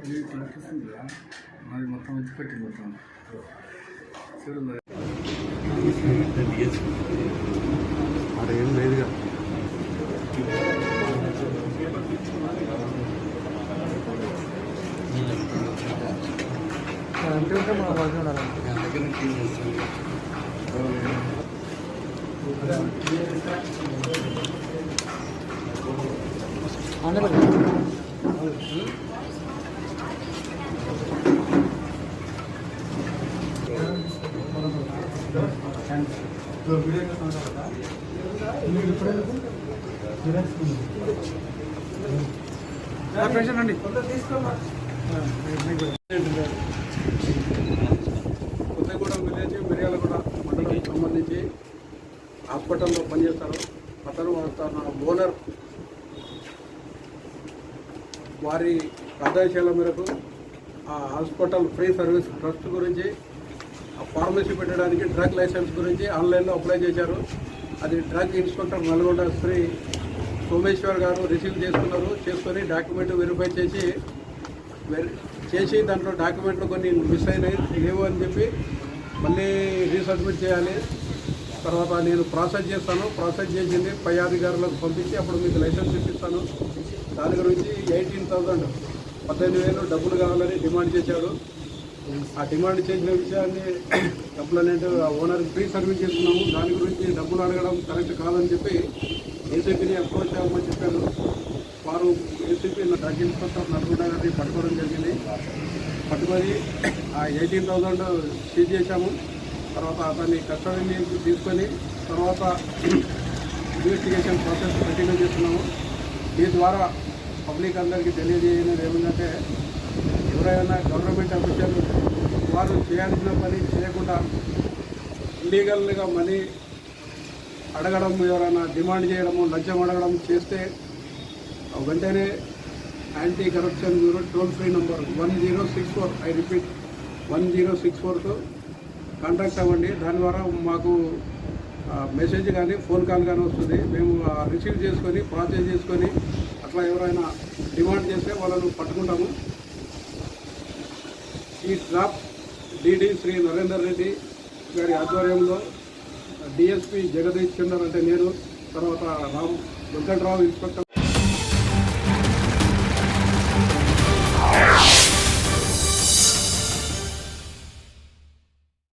ఇది కనిపిస్తుందా అది మొత్తం వచ్చి పెట్టింది మొత్తం. చూడు అక్కడ ఏం లేదుగా అంటే ఉంటే మనం వాసన ఉండాలి పేషెంట్ అండి కొత్తగూడెం విలేజ్ మిర్యాలగూడ మండలకి సంబంధించి హాస్పిటల్లో పనిచేస్తారు. అతను తన ఓనర్. వారి ఆదేశాల మేరకు ఆ హాస్పిటల్ ఫ్రీ సర్వీస్ ట్రస్ట్ గురించి ఫార్మసీ పెట్టడానికి డ్రగ్ లైసెన్స్ గురించి ఆన్లైన్లో అప్లై చేశారు. అది డ్రగ్ ఇన్స్పెక్టర్ నల్గొండ శ్రీ సోమేశ్వర్ గారు రిసీవ్ చేసుకున్నారు. చేసుకొని డాక్యుమెంట్ వెరిఫై చేసి చేసి దాంట్లో డాక్యుమెంట్లు కొన్ని మిస్ అయినాయి. లేవు అని చెప్పి మళ్ళీ రీసబ్మిట్ చేయాలి. తర్వాత నేను ప్రాసెస్ చేస్తాను. ప్రాసెస్ చేసింది పై అధికారులకు పంపించి అప్పుడు మీకు లైసెన్స్ ఇప్పిస్తాను. దాని గురించి ఎయిటీన్ థౌజండ్ పద్దెనిమిది వేలు డబ్బులు కావాలని డిమాండ్ చేశాడు ఆ డిమాండ్ చేసిన విషయాన్ని డబ్బులు ఆ ఓనర్ ఫ్రీ సర్వీస్ చేస్తున్నాము. దాని గురించి డబ్బులు అడగడం కరెక్ట్ కాదని చెప్పి ఏసీపీని అప్రోచ్ అవ్వమని చెప్పాను వారు ఏసీపీ డ్రగ్ ఇన్స్పెక్టర్ నల్గొండ గారిని పట్టుకోవడం జరిగింది. పట్టుకొని ఆ ఎయిటీన్ థౌజండ్ సీజ్ చేశాము. తర్వాత అతన్ని కస్టడీని తీసుకొని తర్వాత ఇన్వెస్టిగేషన్ ప్రాసెస్ కంటిన్యూ చేస్తున్నాము. దీని ద్వారా పబ్లిక్ అందరికీ తెలియజేయడం ఏమిటంటే ఎవరైనా గవర్నమెంట్ అఫీషియల్ వారు చేయాల్సిన పని చేయకుండా ఇల్లీగల్గా మనీ అడగడం ఎవరైనా డిమాండ్ చేయడము లంచం అడగడం చేస్తే వెంటనే anti corruption bureau toll free number one zero six four I repeat one zero six ఫోర్తో contact అవ్వండి. దాని ద్వారా మాకు మెసేజ్ కానీ ఫోన్ కాల్ కానీ వస్తుంది. మేము రిసీవ్ చేసుకొని ప్రాసెస్ చేసుకొని అట్లా ఎవరైనా డిమాండ్ చేస్తే వాళ్ళను పట్టుకుంటాము. ఈ డ్రాప్ డిడి శ్రీ నరేందర్ రెడ్డి గారి ఆధ్వర్యంలో డిఎస్పి జగదీష్ చందర్ అంటే నేను తర్వాత రామ్ వెంకట్రావు ఇన్స్పెక్టర్